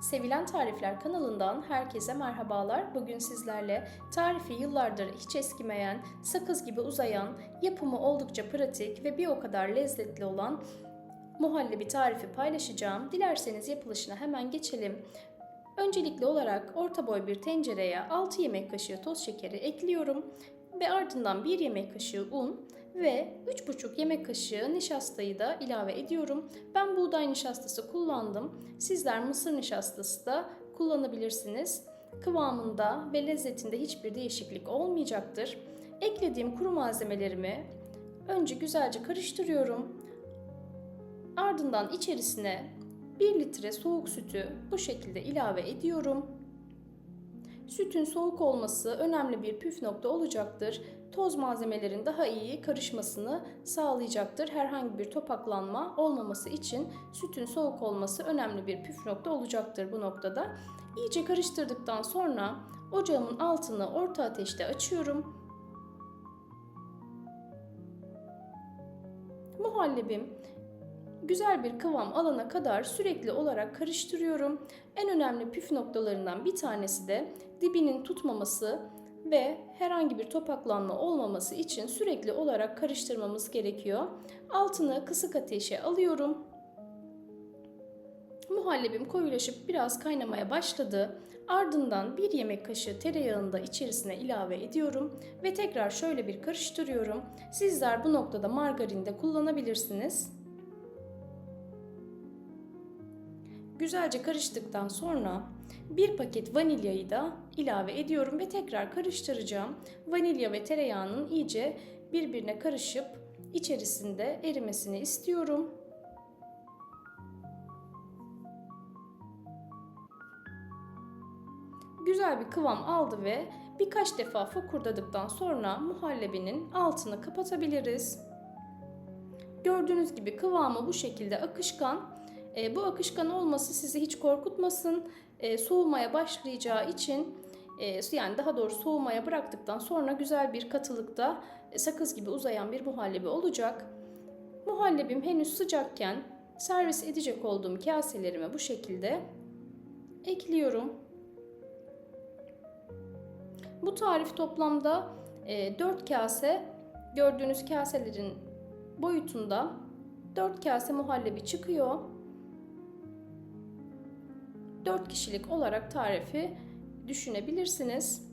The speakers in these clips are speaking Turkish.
Sevilen Tarifler kanalından herkese merhabalar. Bugün sizlerle tarifi yıllardır hiç eskimeyen, sakız gibi uzayan, yapımı oldukça pratik ve bir o kadar lezzetli olan muhallebi tarifi paylaşacağım. Dilerseniz yapılışına hemen geçelim. Öncelikli olarak orta boy bir tencereye 6 yemek kaşığı toz şekeri ekliyorum ve ardından 1 yemek kaşığı un ve 3,5 yemek kaşığı nişastayı da ilave ediyorum. Ben buğday nişastası kullandım. Sizler mısır nişastası da kullanabilirsiniz. Kıvamında ve lezzetinde hiçbir değişiklik olmayacaktır. Eklediğim kuru malzemelerimi önce güzelce karıştırıyorum. Ardından içerisine 1 litre soğuk sütü bu şekilde ilave ediyorum. Sütün soğuk olması önemli bir püf nokta olacaktır. Toz malzemelerin daha iyi karışmasını sağlayacaktır. Herhangi bir topaklanma olmaması için sütün soğuk olması önemli bir püf nokta olacaktır bu noktada. İyice karıştırdıktan sonra ocağımın altını orta ateşte açıyorum. Muhallebim güzel bir kıvam alana kadar sürekli olarak karıştırıyorum. En önemli püf noktalarından bir tanesi de dibinin tutmaması ve herhangi bir topaklanma olmaması için sürekli olarak karıştırmamız gerekiyor. Altını kısık ateşe alıyorum. Muhallebim koyulaşıp biraz kaynamaya başladı. Ardından bir yemek kaşığı tereyağını da içerisine ilave ediyorum ve tekrar şöyle bir karıştırıyorum. Sizler bu noktada margarin de kullanabilirsiniz. Güzelce karıştıktan sonra bir paket vanilyayı da ilave ediyorum ve tekrar karıştıracağım. Vanilya ve tereyağının iyice birbirine karışıp içerisinde erimesini istiyorum. Güzel bir kıvam aldı ve birkaç defa fokurdadıktan sonra muhallebinin altını kapatabiliriz. Gördüğünüz gibi kıvamı bu şekilde akışkan. E, bu akışkan olması sizi hiç korkutmasın. E, soğumaya başlayacağı için e, yani daha doğrusu soğumaya bıraktıktan sonra güzel bir katılıkta e, sakız gibi uzayan bir muhallebi olacak. Muhallebim henüz sıcakken servis edecek olduğum kaselerime bu şekilde ekliyorum. Bu tarif toplamda e, 4 kase gördüğünüz kaselerin boyutunda 4 kase muhallebi çıkıyor. 4 kişilik olarak tarifi düşünebilirsiniz.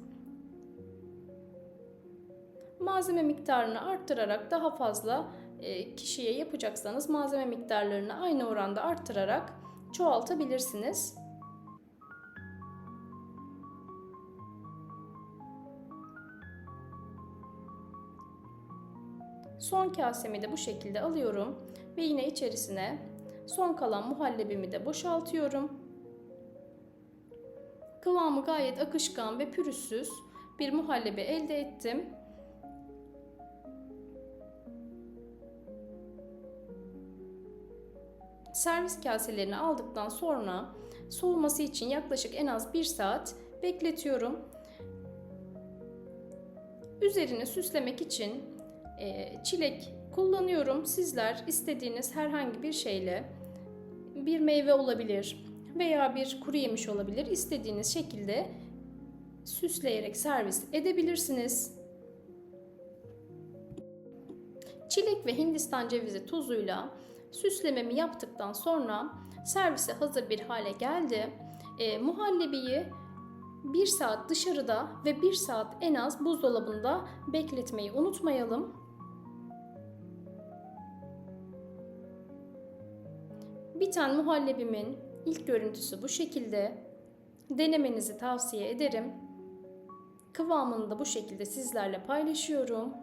Malzeme miktarını arttırarak daha fazla e, kişiye yapacaksanız malzeme miktarlarını aynı oranda arttırarak çoğaltabilirsiniz. Son kasemi de bu şekilde alıyorum ve yine içerisine son kalan muhallebimi de boşaltıyorum. Kıvamı gayet akışkan ve pürüzsüz bir muhallebi elde ettim. Servis kaselerini aldıktan sonra soğuması için yaklaşık en az 1 saat bekletiyorum. Üzerini süslemek için e, çilek kullanıyorum. Sizler istediğiniz herhangi bir şeyle bir meyve olabilir veya bir kuru yemiş olabilir. İstediğiniz şekilde süsleyerek servis edebilirsiniz. Çilek ve Hindistan cevizi tuzuyla süslememi yaptıktan sonra servise hazır bir hale geldi. E, muhallebiyi 1 saat dışarıda ve 1 saat en az buzdolabında bekletmeyi unutmayalım. Biten muhallebimin ilk görüntüsü bu şekilde. Denemenizi tavsiye ederim. Kıvamını da bu şekilde sizlerle paylaşıyorum.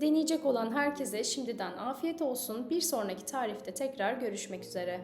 Deneyecek olan herkese şimdiden afiyet olsun. Bir sonraki tarifte tekrar görüşmek üzere.